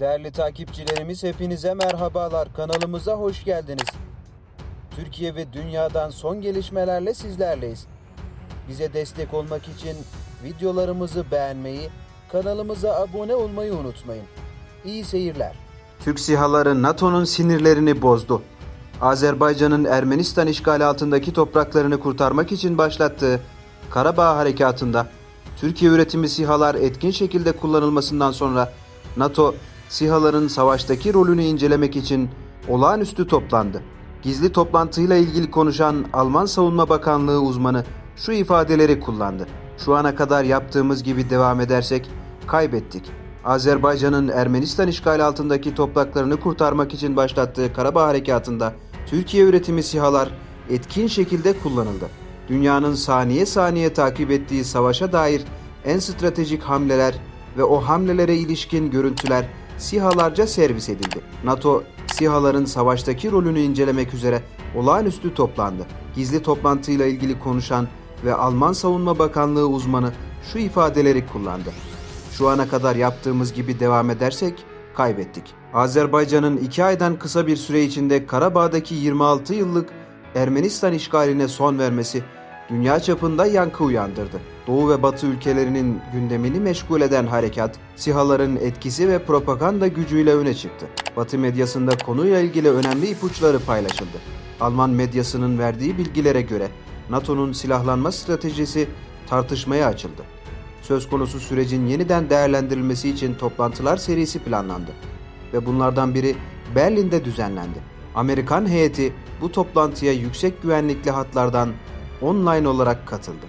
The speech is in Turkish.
Değerli takipçilerimiz hepinize merhabalar. Kanalımıza hoş geldiniz. Türkiye ve dünyadan son gelişmelerle sizlerleyiz. Bize destek olmak için videolarımızı beğenmeyi, kanalımıza abone olmayı unutmayın. İyi seyirler. Türk sihaları NATO'nun sinirlerini bozdu. Azerbaycan'ın Ermenistan işgali altındaki topraklarını kurtarmak için başlattığı Karabağ harekatında Türkiye üretimi sihalar etkin şekilde kullanılmasından sonra NATO sihaların savaştaki rolünü incelemek için olağanüstü toplandı. Gizli toplantıyla ilgili konuşan Alman Savunma Bakanlığı uzmanı şu ifadeleri kullandı. Şu ana kadar yaptığımız gibi devam edersek kaybettik. Azerbaycan'ın Ermenistan işgali altındaki topraklarını kurtarmak için başlattığı Karabağ Harekatı'nda Türkiye üretimi sihalar etkin şekilde kullanıldı. Dünyanın saniye saniye takip ettiği savaşa dair en stratejik hamleler ve o hamlelere ilişkin görüntüler sihalarca servis edildi. NATO, sihaların savaştaki rolünü incelemek üzere olağanüstü toplandı. Gizli toplantıyla ilgili konuşan ve Alman Savunma Bakanlığı uzmanı şu ifadeleri kullandı. Şu ana kadar yaptığımız gibi devam edersek kaybettik. Azerbaycan'ın iki aydan kısa bir süre içinde Karabağ'daki 26 yıllık Ermenistan işgaline son vermesi dünya çapında yankı uyandırdı. Doğu ve Batı ülkelerinin gündemini meşgul eden harekat, sihaların etkisi ve propaganda gücüyle öne çıktı. Batı medyasında konuyla ilgili önemli ipuçları paylaşıldı. Alman medyasının verdiği bilgilere göre NATO'nun silahlanma stratejisi tartışmaya açıldı. Söz konusu sürecin yeniden değerlendirilmesi için toplantılar serisi planlandı ve bunlardan biri Berlin'de düzenlendi. Amerikan heyeti bu toplantıya yüksek güvenlikli hatlardan online olarak katıldı.